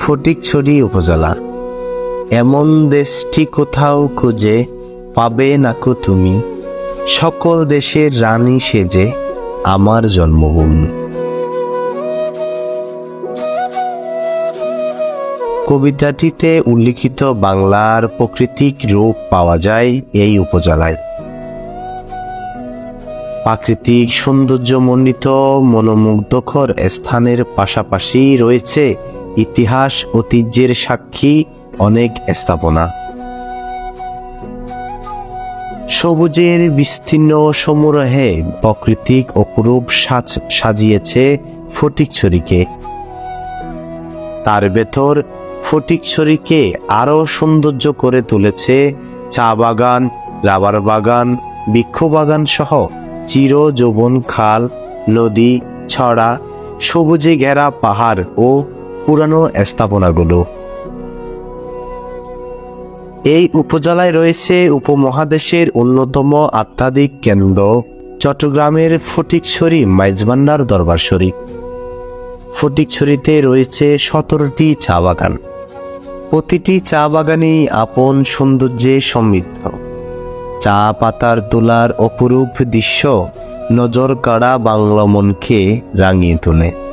ফটিকছড়ি উপজেলা। এমন দেশটি কোথাও খুঁজে পাবে নাকো তুমি। সকল দেশের রানী সেজে আমার জন্মভূমি। কবিতাটিতে উল্লিখিত বাংলার প্রাকৃতিক রূপ পাওয়া যায় এই উপজেলায়। প্রাকৃতিক সৌন্দর্যমণ্ডিত, মনোমুগ্ধকর স্থানের পাশাপাশি রয়েছে ইতিহাস ঐতিহ্যের সাক্ষী অনেক স্থাপনা। সবুজের বিস্তীর্ণ সমুরহে প্রাকৃতিক অপরূপ সাজ সাজিয়েছে ফটিকছড়িকে তার ভেতর ফটিকছড়িকে আরও সৌন্দর্য করে তুলেছে চা বাগান, রাবার বাগান, বৃক্ষ বাগান সহ চির যৌবন খাল, নদী, ছড়া, সবুজে ঘেরা পাহাড় ও পুরানো স্থাপনাগুলো। এই উপজেলায় রয়েছে উপমহাদেশের অন্যতম আধ্যাত্মিক কেন্দ্র, চট্টগ্রামের ফটিকছড়ি মাইজবান্ডার দরবার শরীফ। ফটিকছড়িতে রয়েছে সতেরোটি চা বাগান। প্রতিটি চা বাগানেই আপন সৌন্দর্যে সমৃদ্ধ। চা পাতার তোলার অপরূপ দৃশ্য নজর কাড়া বাংলা মনকে রাঙিয়ে তোলে।